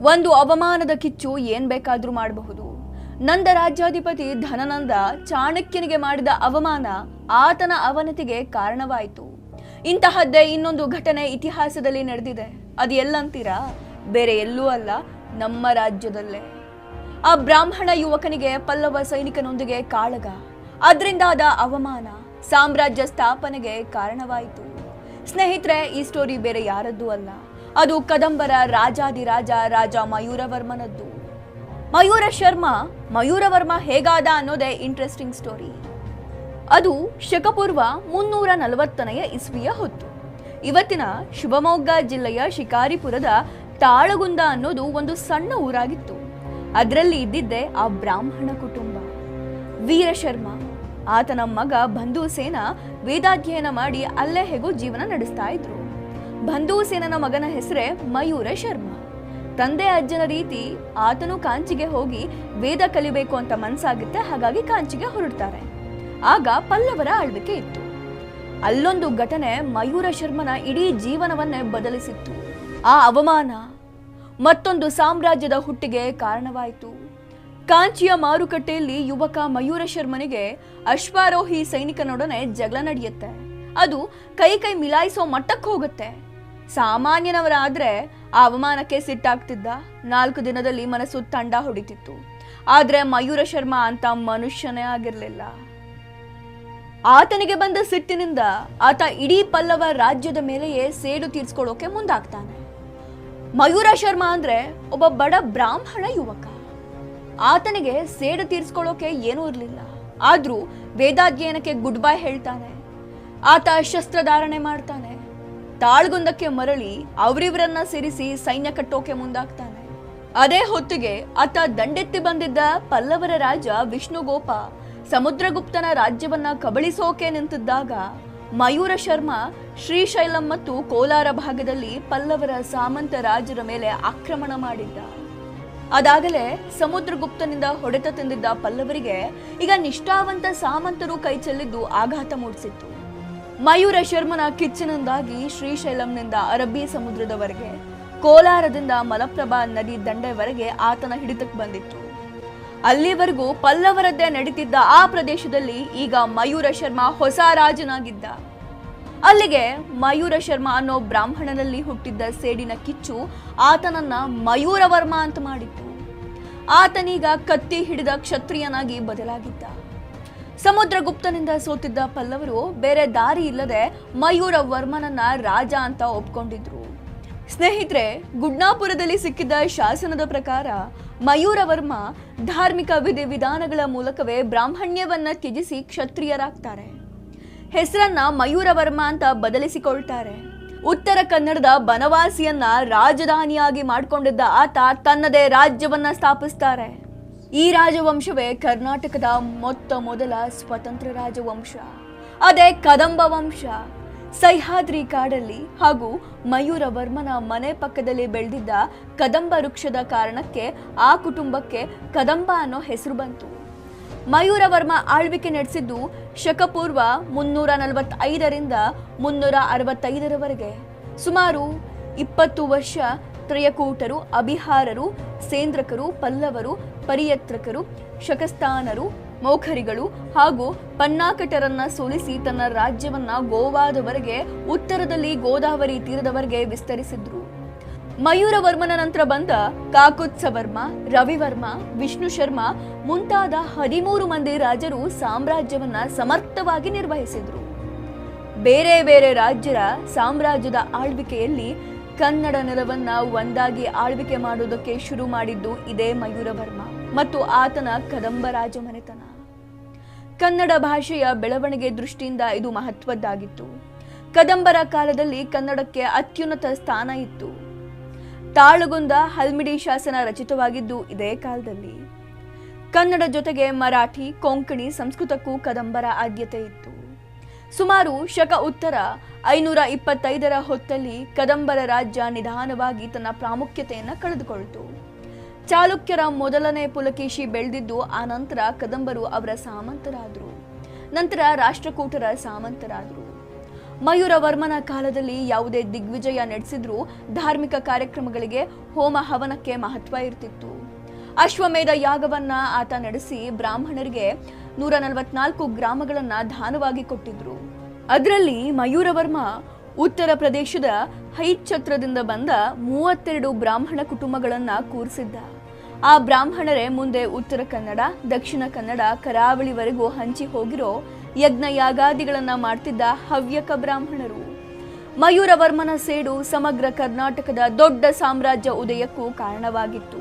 ಒಂದು ಅವಮಾನದ ಕಿಚ್ಚು ಏನ್ ಬೇಕಾದ್ರೂ ಮಾಡಬಹುದು. ನಂದ ರಾಜ್ಯಾಧಿಪತಿ ಧನನಂದ ಚಾಣಕ್ಯನಿಗೆ ಮಾಡಿದ ಅವಮಾನ ಆತನ ಅವನತಿಗೆ ಕಾರಣವಾಯಿತು. ಇಂತಹದ್ದೇ ಇನ್ನೊಂದು ಘಟನೆ ಇತಿಹಾಸದಲ್ಲಿ ನಡೆದಿದೆ. ಅದು ಎಲ್ಲಂತೀರಾ? ಬೇರೆ ಎಲ್ಲೂ ಅಲ್ಲ, ನಮ್ಮ ರಾಜ್ಯದಲ್ಲೇ. ಆ ಬ್ರಾಹ್ಮಣ ಯುವಕನಿಗೆ ಪಲ್ಲವ ಸೈನಿಕನೊಂದಿಗೆ ಕಾಳಗ. ಅದರಿಂದಾದ ಅವಮಾನ ಸಾಮ್ರಾಜ್ಯ ಸ್ಥಾಪನೆಗೆ ಕಾರಣವಾಯಿತು. ಸ್ನೇಹಿತರೆ, ಈ ಸ್ಟೋರಿ ಬೇರೆ ಯಾರದ್ದೂ ಅಲ್ಲ. ಅದು ಕದಂಬರ ರಾಜಾದಿರಾಜ ರಾಜ ಮಯೂರವರ್ಮನದ್ದು. ಮಯೂರ ಶರ್ಮ, ಮಯೂರವರ್ಮ ಹೇಗಾದ ಅನ್ನೋದೇ ಇಂಟ್ರೆಸ್ಟಿಂಗ್ ಸ್ಟೋರಿ ಅದು ಶಕಪೂರ್ವ ಮುನ್ನೂರ ನಲವತ್ತನೆಯ ಇಸ್ವಿಯ ಹೊತ್ತು. ಇವತ್ತಿನ ಶಿವಮೊಗ್ಗ ಜಿಲ್ಲೆಯ ಶಿಕಾರಿಪುರದ ತಾಳಗುಂದ ಅನ್ನೋದು ಒಂದು ಸಣ್ಣ ಊರಾಗಿತ್ತು. ಅದರಲ್ಲಿ ಇದ್ದಿದ್ದೆ ಆ ಬ್ರಾಹ್ಮಣ ಕುಟುಂಬ. ವೀರಶರ್ಮ ಆತನ ಮಗ ಬಂಧುಸೇನ ವೇದಾಧ್ಯಯನ ಮಾಡಿ ಅಲ್ಲೇ ಹೇಗೋ ಜೀವನ ನಡೆಸ್ತಾ ಇದ್ರು. ಬಂಧುಸೇನನ ಮಗನ ಹೆಸರೇ ಮಯೂರ ಶರ್ಮ. ತಂದೆ ಅಜ್ಜನ ರೀತಿ ಆತನು ಕಾಂಚಿಗೆ ಹೋಗಿ ವೇದ ಕಲಿಬೇಕು ಅಂತ ಮನ್ಸಾಗುತ್ತೆ ಹಾಗಾಗಿ ಕಾಂಚಿಗೆ ಹೊರಡ್ತಾರೆ. ಆಗ ಪಲ್ಲವರ ಆಳ್ವಿಕೆ ಇತ್ತು. ಅಲ್ಲೊಂದು ಘಟನೆ ಮಯೂರ ಶರ್ಮನ ಇಡೀ ಜೀವನವನ್ನೇ ಬದಲಿಸಿತ್ತು. ಆ ಅವಮಾನ ಮತ್ತೊಂದು ಸಾಮ್ರಾಜ್ಯದ ಹುಟ್ಟಿಗೆ ಕಾರಣವಾಯಿತು. ಕಾಂಚಿಯ ಮಾರುಕಟ್ಟೆಯಲ್ಲಿ ಯುವಕ ಮಯೂರ ಶರ್ಮನಿಗೆ ಅಶ್ವಾರೋಹಿ ಸೈನಿಕನೊಡನೆ ಜಗಳ ನಡೆಯುತ್ತೆ. ಅದು ಕೈ ಕೈ ಮಿಲಾಯಿಸೋ ಮಟ್ಟಕ್ಕೆ ಹೋಗುತ್ತೆ. ಸಾಮಾನ್ಯನವರಾದ್ರೆ ಆ ಅವಮಾನಕ್ಕೆ ಸಿಟ್ಟಾಗ್ತಿದ್ದ ನಾಲ್ಕು ದಿನದಲ್ಲಿ ಮನಸ್ಸು ತಂಡ ಹೊಡಿತಿತ್ತು. ಆದ್ರೆ ಮಯೂರ ಶರ್ಮಾ ಅಂತ ಮನುಷ್ಯನೇ ಆಗಿರ್ಲಿಲ್ಲ. ಆತನಿಗೆ ಬಂದ ಸಿಟ್ಟಿನಿಂದ ಆತ ಇಡೀ ಪಲ್ಲವ ರಾಜ್ಯದ ಮೇಲೆಯೇ ಸೇಡು ತೀರ್ಸ್ಕೊಳ್ಳೋಕೆ ಮುಂದಾಗ್ತಾನೆ. ಮಯೂರ ಶರ್ಮಾ ಅಂದ್ರೆ ಒಬ್ಬ ಬಡ ಬ್ರಾಹ್ಮಣ ಯುವಕ. ಆತನಿಗೆ ಸೇಡು ತೀರ್ಸ್ಕೊಳ್ಳೋಕೆ ಏನೂ ಇರಲಿಲ್ಲ. ಆದ್ರೂ ವೇದಾಧ್ಯಯನಕ್ಕೆ ಗುಡ್ ಬೈ ಹೇಳ್ತಾನೆ. ಆತ ಶಸ್ತ್ರಧಾರಣೆ ಮಾಡ್ತಾನೆ. ತಾಳ್ಗುಂದಕ್ಕೆ ಮರಳಿ ಅವರಿವರನ್ನ ಸೇರಿಸಿ ಸೈನ್ಯ ಕಟ್ಟೋಕೆ ಮುಂದಾಗ್ತಾನೆ. ಅದೇ ಹೊತ್ತಿಗೆ ಆತ ದಂಡೆತ್ತಿ ಬಂದಿದ್ದ ಪಲ್ಲವರ ರಾಜ ವಿಷ್ಣುಗೋಪ ಸಮುದ್ರಗುಪ್ತನ ರಾಜ್ಯವನ್ನ ಕಬಳಿಸೋಕೆ ನಿಂತಿದ್ದಾಗ ಮಯೂರ ಶರ್ಮ, ಶ್ರೀಶೈಲಂ ಮತ್ತು ಕೋಲಾರ ಭಾಗದಲ್ಲಿ ಪಲ್ಲವರ ಸಾಮಂತ ರಾಜರ ಮೇಲೆ ಆಕ್ರಮಣ ಮಾಡಿದ್ದ. ಅದಾಗಲೇ ಸಮುದ್ರಗುಪ್ತನಿಂದ ಹೊಡೆತ ತಂದಿದ್ದ ಪಲ್ಲವರಿಗೆ ಈಗ ನಿಷ್ಠಾವಂತ ಸಾಮಂತರು ಕೈ ಚೆಲ್ಲಿದ್ದು ಆಘಾತ ಮೂಡಿಸಿತ್ತು. ಮಯೂರ ಶರ್ಮನ ಕಿಚ್ಚಿನಿಂದಾಗಿ ಶ್ರೀಶೈಲಂನಿಂದ ಅರಬ್ಬಿ ಸಮುದ್ರದವರೆಗೆ, ಕೋಲಾರದಿಂದ ಮಲಪ್ರಭಾ ನದಿ ದಂಡೆವರೆಗೆ ಆತನ ಹಿಡಿತಕ್ಕೆ ಬಂದಿತ್ತು. ಅಲ್ಲಿವರೆಗೂ ಪಲ್ಲವರದ್ದೇ ನಡೀತಿದ್ದ ಆ ಪ್ರದೇಶದಲ್ಲಿ ಈಗ ಮಯೂರ ಶರ್ಮ ಹೊಸ ರಾಜನಾಗಿದ್ದ. ಅಲ್ಲಿಗೆ ಮಯೂರ ಶರ್ಮ ಅನ್ನೋ ಬ್ರಾಹ್ಮಣನಲ್ಲಿ ಹುಟ್ಟಿದ್ದ ಸೇಡಿನ ಕಿಚ್ಚು ಆತನನ್ನ ಮಯೂರವರ್ಮ ಅಂತ ಮಾಡಿತ್ತು. ಆತನೀಗ ಕತ್ತಿ ಹಿಡಿದ ಕ್ಷತ್ರಿಯನಾಗಿ ಬದಲಾಗಿದ್ದ. ಸಮುದ್ರಗುಪ್ತನಿಂದ ಸೋತಿದ್ದ ಪಲ್ಲವರು ಬೇರೆ ದಾರಿ ಇಲ್ಲದೆ ಮಯೂರ ವರ್ಮನನ್ನ ರಾಜ ಅಂತ ಒಪ್ಕೊಂಡಿದ್ರು. ಸ್ನೇಹಿತರೆ, ಗುಡ್ನಾಪುರದಲ್ಲಿ ಸಿಕ್ಕಿದ್ದ ಶಾಸನದ ಪ್ರಕಾರ ಮಯೂರವರ್ಮ ಧಾರ್ಮಿಕ ವಿಧಿವಿಧಾನಗಳ ಮೂಲಕವೇ ಬ್ರಾಹ್ಮಣ್ಯವನ್ನ ತ್ಯಜಿಸಿ ಕ್ಷತ್ರಿಯರಾಗ್ತಾರೆ. ಹೆಸರನ್ನ ಮಯೂರವರ್ಮ ಅಂತ ಬದಲಿಸಿಕೊಳ್ತಾರೆ. ಉತ್ತರ ಕನ್ನಡದ ಬನವಾಸಿಯನ್ನ ರಾಜಧಾನಿಯಾಗಿ ಮಾಡಿಕೊಂಡಿದ್ದ ಆತ ತನ್ನದೇ ರಾಜ್ಯವನ್ನ ಸ್ಥಾಪಿಸ್ತಾರೆ. ಈ ರಾಜವಂಶವೇ ಕರ್ನಾಟಕದ ಮೊತ್ತ ಮೊದಲ ಸ್ವತಂತ್ರ ರಾಜವಂಶ. ಅದೇ ಕದಂಬ ವಂಶ. ಸಹ್ಯಾದ್ರಿ ಕಾಡಲ್ಲಿ ಹಾಗೂ ಮಯೂರವರ್ಮನ ಮನೆ ಪಕ್ಕದಲ್ಲಿ ಬೆಳೆದಿದ್ದ ಕದಂಬ ವೃಕ್ಷದ ಕಾರಣಕ್ಕೆ ಆ ಕುಟುಂಬಕ್ಕೆ ಕದಂಬ ಅನ್ನೋ ಹೆಸರು ಬಂತು. ಮಯೂರವರ್ಮ ಆಳ್ವಿಕೆ ನಡೆಸಿದ್ದು ಶಕಪೂರ್ವ ಮುನ್ನೂರ ನಲವತ್ತೈದರಿಂದ ಮುನ್ನೂರ ಅರವತ್ತೈದರವರೆಗೆ. ಸುಮಾರು ಇಪ್ಪತ್ತು ವರ್ಷ ತ್ರಯಕೂಟರು ಅಬಿಹಾರರು ಸೇಂದ್ರಕರು, ಪಲ್ಲವರು, ಪರಿಯತ್ರಕರು ಶಕಸ್ಥಾನರು ಮೌಖರಿಗಳು ಹಾಗೂ ಪನ್ನಾಕಟರನ್ನ ಸೋಲಿಸಿ ತನ್ನ ರಾಜ್ಯವನ್ನ ಗೋವಾದವರೆಗೆ, ಉತ್ತರದಲ್ಲಿ ಗೋದಾವರಿ ತೀರದವರೆಗೆ ವಿಸ್ತರಿಸಿದ್ರು. ಮಯೂರವರ್ಮನ ನಂತರ ಬಂದ ಕಾಕುತ್ಸವರ್ಮ ರವಿವರ್ಮ, ವಿಷ್ಣು ಶರ್ಮ ಮುಂತಾದ ಹದಿಮೂರು ಮಂದಿ ರಾಜರು ಸಾಮ್ರಾಜ್ಯವನ್ನ ಸಮರ್ಥವಾಗಿ ನಿರ್ವಹಿಸಿದ್ರು. ಬೇರೆ ಬೇರೆ ರಾಜ್ಯರ ಸಾಮ್ರಾಜ್ಯದ ಆಳ್ವಿಕೆಯಲ್ಲಿ ಕನ್ನಡ ನೆಲವನ್ನ ಒಂದಾಗಿ ಆಳ್ವಿಕೆ ಮಾಡುವುದಕ್ಕೆ ಶುರು ಮಾಡಿದ್ದು ಇದೇ ಮಯೂರವರ್ಮ ಮತ್ತು ಆತನ ಕದಂಬ ರಾಜಮನೆತನ ಕನ್ನಡ ಭಾಷೆಯ ಬೆಳವಣಿಗೆ ದೃಷ್ಟಿಯಿಂದ ಇದು ಮಹತ್ವದ್ದಾಗಿತ್ತು. ಕದಂಬರ ಕಾಲದಲ್ಲಿ ಕನ್ನಡಕ್ಕೆ ಅತ್ಯುನ್ನತ ಸ್ಥಾನ ಇತ್ತು. ತಾಳಗುಂದ ಹಲ್ಮಿಡಿ ಶಾಸನ ರಚಿತವಾಗಿದ್ದು ಇದೇ ಕಾಲದಲ್ಲಿ. ಕನ್ನಡ ಜೊತೆಗೆ ಮರಾಠಿ, ಕೊಂಕಣಿ ಸಂಸ್ಕೃತಕ್ಕೂ ಕದಂಬರ ಆದ್ಯತೆ ಇತ್ತು. ಸುಮಾರು ಶಕ ಉತ್ತರ ಐನೂರ ಇಪ್ಪತ್ತೈದರ ಹೊತ್ತಲ್ಲಿ ಕದಂಬರ ರಾಜ್ಯ ನಿಧಾನವಾಗಿ ತನ್ನ ಪ್ರಾಮುಖ್ಯತೆಯನ್ನು ಕಳೆದುಕೊಳ್ತು. ಚಾಲುಕ್ಯರ ಮೊದಲನೇ ಪುಲಕೇಶಿ ಬೆಳೆದಿದ್ದು ಆ ನಂತರ ಕದಂಬರು ಅವರ ಸಾಮಂತರಾದರು. ನಂತರ ರಾಷ್ಟ್ರಕೂಟರ ಸಾಮಂತರಾದರು. ಮಯೂರವರ್ಮನ ಕಾಲದಲ್ಲಿ ಯಾವುದೇ ದಿಗ್ವಿಜಯ ನಡೆಸಿದ್ರೂ ಧಾರ್ಮಿಕ ಕಾರ್ಯಕ್ರಮಗಳಿಗೆ ಹೋಮ ಹವನಕ್ಕೆ ಮಹತ್ವ ಇರ್ತಿತ್ತು. ಅಶ್ವಮೇಧ ಯಾಗವನ್ನ ಆತ ನಡೆಸಿ ಬ್ರಾಹ್ಮಣರಿಗೆ ನೂರ ನಲವತ್ನಾಲ್ಕು ಗ್ರಾಮಗಳನ್ನ ದಾನವಾಗಿ ಕೊಟ್ಟಿದ್ರು. ಅದರಲ್ಲಿ ಮಯೂರವರ್ಮ ಉತ್ತರ ಪ್ರದೇಶದ ಹೈಚ್ಛತ್ರದಿಂದ ಬಂದ ಮೂವತ್ತೆರಡು ಬ್ರಾಹ್ಮಣ ಕುಟುಂಬಗಳನ್ನ ಕೂರಿಸಿದ್ದ. ಆ ಬ್ರಾಹ್ಮಣರೇ ಮುಂದೆ ಉತ್ತರ ಕನ್ನಡ, ದಕ್ಷಿಣ ಕನ್ನಡ, ಕರಾವಳಿವರೆಗೂ ಹಂಚಿ ಹೋಗಿರೋ ಯಜ್ಞ ಯಾಗಾದಿಗಳನ್ನ ಮಾಡ್ತಿದ್ದ ಹವ್ಯಕ ಬ್ರಾಹ್ಮಣರು. ಮಯೂರವರ್ಮನ ಸೇಡು ಸಮಗ್ರ ಕರ್ನಾಟಕದ ದೊಡ್ಡ ಸಾಮ್ರಾಜ್ಯ ಉದಯಕ್ಕೂ ಕಾರಣವಾಗಿತ್ತು.